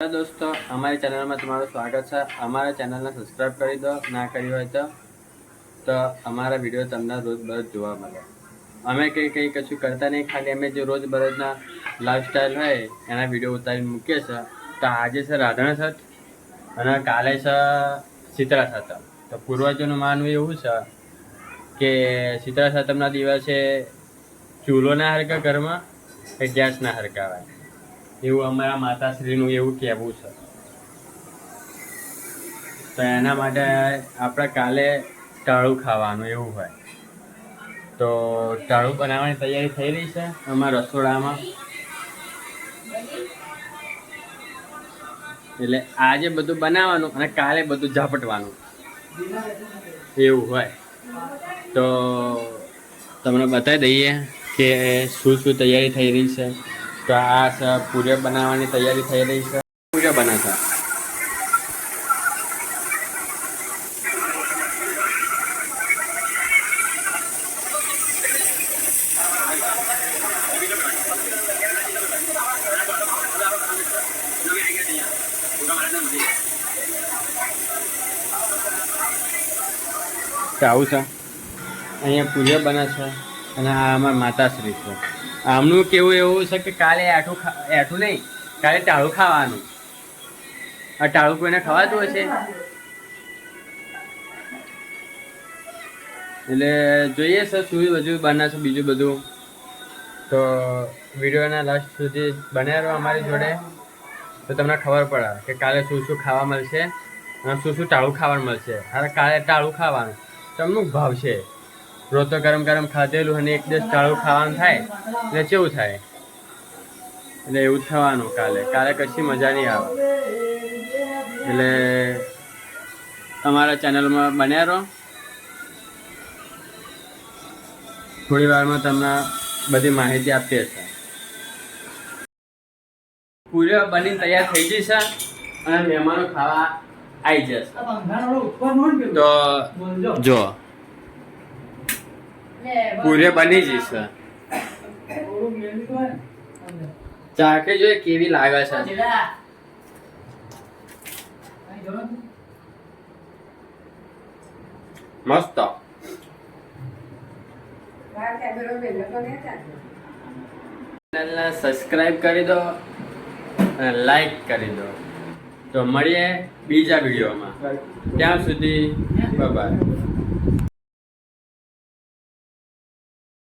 દોસ્તો, અમારી ચેનલમાં તમારું સ્વાગત છે. અમારા ચેનલને સબસ્ક્રાઈબ કરી દો, ના કરી હોય તો તો અમારા વીડિયો તમને રોજબરોજ જોવા મળે. અમે કંઈ કંઈ કશું કરતા નહીં, ખાલી અમે જે રોજબરોજના લાઈફસ્ટાઈલ હોય, એના વીડિયો ઉતારીને મૂકીએ છીએ. તો આજે છે રાધણ છઠ અને કાલે છે શીતળા સાતમ તો પૂર્વજોનું માનવું એવું છે કે શીતળા સાતમના દિવસે ચૂલો ના હરકા ઘરમાં કે ગેસ ના હરકાવાય એવું અમારા માતાશ્રીનું એવું કહેવું છે. તો એના માટે આપણે કાલે ટાળું ખાવાનું એવું હોય. તો ટાળું બનાવવાની તૈયારી થઈ રહી છે અમારા રસોડામાં. એટલે આજે બધું બનાવવાનું અને કાલે બધું ઝાપટવાનું. એવું હોય. તો તમને બતાવી દઈએ કે શું શું તૈયારી થઈ રહી છે. તો આ પૂરી બનાવવાની તૈયારી થઈ રહી છે. પૂરી બનાવતા તો આવું છે. અહીંયા પૂજા બને છે અને આ અમારા માતાશ્રી છે. આમનું કેવું એવું છે કે કાલે એઠું એઠું નહીં, કાલે ટાળું ખાવાનું. આ ટાળું કોઈને ખવાતું હશે? એટલે જોઈએ સર, શું બધું બનાવશે બીજું બધું? તો વિડીયોના લાસ્ટ સુધી બન્યા રહો અમારી જોડે. તો તમને ખબર પડે કે કાલે શું શું ખાવા મળશે અને શું શું ટાળું ખાવાનું મળશે. હવે કાલે ટાળું ખાવાનું. તમને ભાવશે? રોજ તો ગરમ ગરમ ખાધેલું અને એક દિવસ ટાળું ખાવાનું થાય એટલે કેવું થાય? એટલે એવું થવાનું કાલે. કાલે કશી મજા નહીં આવે. એટલે તમારા ચેનલમાં બન્યા રહો. થોડી વારમાં તમને બધી માહિતી આપતી હશે પૂરી બની તૈયાર થઈ જશે અને મહેમાનો ખાવા આવી જશે. તો જો પૂરી બની જશે ચાખે જોઈએ કેવી લાગે છે. મસ્ત. સબસ્ક્રાઈબ કરી દો લાઈક કરી દો. તો મળીએ બીજા વિડીયોમાં ત્યાં સુધી બાય